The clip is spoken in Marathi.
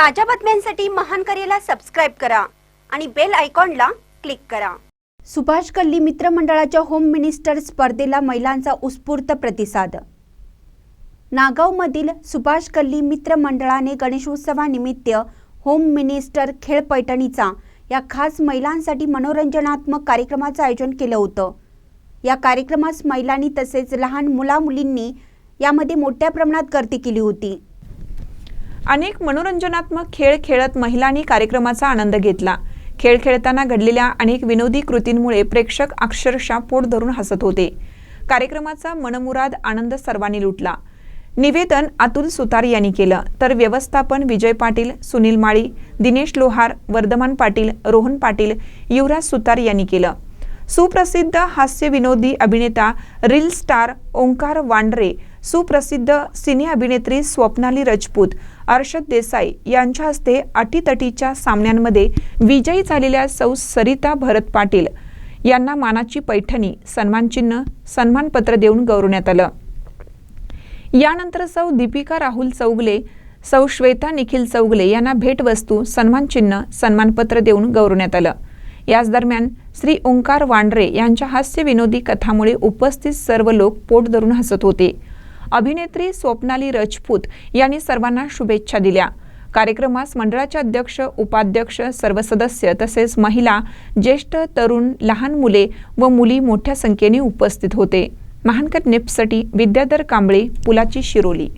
ताज्या बातम्यांसाठी महान करेला सबस्क्राईब करा आणि बेल आयकॉनला क्लिक करा. सुभाष कल्ली मित्रमंडळाच्या होम मिनिस्टर स्पर्धेला महिलांचा उत्स्फूर्त प्रतिसाद. नागावमधील सुभाष कल्ली मित्रमंडळाने गणेशोत्सवानिमित्त होम मिनिस्टर खेळ पैठणीचा या खास महिलांसाठी मनोरंजनात्मक कार्यक्रमाचं आयोजन केलं होतं. या कार्यक्रमास महिलांनी तसेच लहान मुलामुलींनी यामध्ये मोठ्या प्रमाणात गर्दी केली होती. अनेक मनोरंजनात्मक खेळ खेळत महिलांनी कार्यक्रमाचा आनंद घेतला. खेळ खेळताना घडलेल्या अनेक विनोदी कृतींमुळे प्रेक्षक अक्षरशः पोट धरून हसत होते. कार्यक्रमाचा मनमुराद आनंद सर्वांनी लुटला. निवेदन अतुल सुतार यांनी केलं. तर व्यवस्थापन विजय पाटील सुनील माळी दिनेश लोहार वर्धमान पाटील रोहन पाटील युवराज सुतार यांनी केलं. सुप्रसिद्ध हास्य विनोदी अभिनेता रील स्टार ओंकार वांड्रे सुप्रसिद्ध सिने अभिनेत्री स्वप्नाली राजपूत अर्षद देसाई यांच्या हस्ते अटीतटीच्या सामन्यांमध्ये विजयी झालेल्या सौ सरिता भरत पाटील यांना मानाची पैठणी सन्मानचिन्ह सन्मानपत्र देऊन गौरवण्यात आलं. यानंतर सौ दीपिका राहुल चौगले सौ श्वेता निखिल चौगले यांना भेटवस्तू सन्मानचिन्ह सन्मानपत्र देऊन गौरवण्यात आलं. याच दरम्यान श्री ओंकार वांड्रे यांच्या हास्यविनोदी कथामुळे उपस्थित सर्व लोक पोट धरून हसत होते. अभिनेत्री स्वप्नाली राजपूत यांनी सर्वांना शुभेच्छा दिल्या. कार्यक्रमास मंडळाचे अध्यक्ष उपाध्यक्ष सर्व सदस्य तसेच महिला ज्येष्ठ तरुण लहान मुले व मुली मोठ्या संख्येने उपस्थित होते. महानकर नेपसाठी विद्याधर कांबळे पुलाची शिरोली